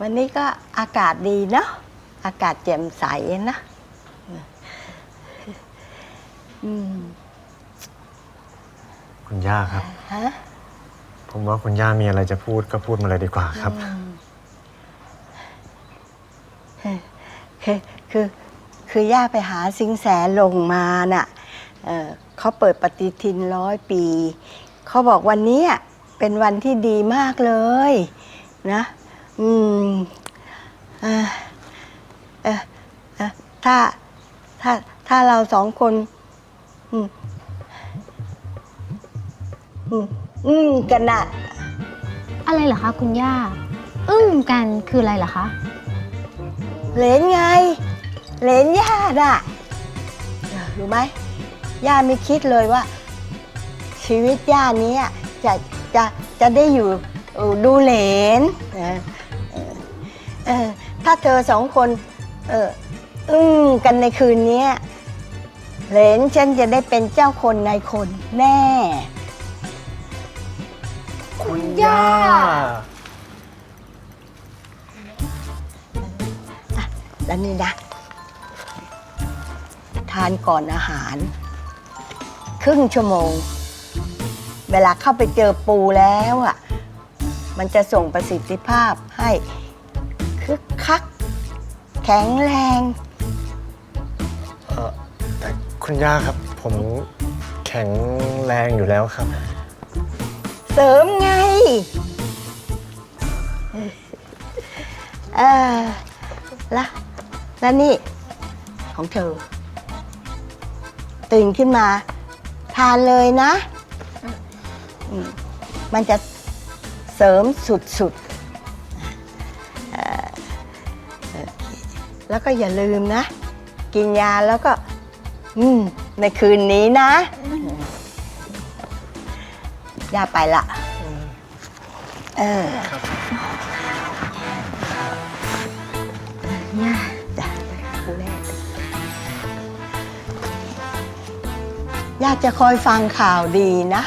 วันนี้ก็อากาศดีเนาะอากาศแจ่มใสนะอืมคุณย่าครับ ฮะผมว่าคุณย่ามีอะไรจะพูดก็พูดมาเลยดีกว่าครับ คือคือ คือย่าไปหาสิงแสลงมาน่ะเอ่อเขาเปิดปฏิทินร้อยปี เขาบอกวันนี้เป็นวันที่ดีมากเลย นะ อืมเอ่อเอ่อเอ่อถ้า ถ้า ถ้าเราสองคน อืม อืมอืมกันน่ะอะไรเหรอคะคุณย่า อึ้งกันคืออะไรเหรอคะ เหลนไง เหลนย่าน่ะเออรู้ไหม ย่าไม่คิดเลยว่า ชีวิตย่าเนี้ยจะ จะ จะได้อยู่เอ่อดูเหลนเออเออ เออถ้าเธอสองคน เอออึ้งกันในคืนเนี้ยเหลนฉันจะได้เป็นเจ้าคนนายคนแน่ คุณย่า แล้วนี่นะ ทานก่อนอาหาร ครึ่งชั่วโมง เวลาเข้าไปเจอปูแล้วอะ มันจะส่งประสิทธิภาพให้ คึกคัก แข็งแรง เอ่อแต่คุณย่าครับ ผมแข็งแรงอยู่แล้วครับ เสริมไงเออละแล้วนี่ ของเธอ ตื่นขึ้นมา ทานเลยนะอืมมันจะเสริมสุดๆ แล้วก็อย่าลืมนะ กินยาแล้วก็ อืม ในคืนนี้นะ ย่าไปละ เออย่าจ้ะคุณแม่ย่าจะคอยฟังข่าวดีนะ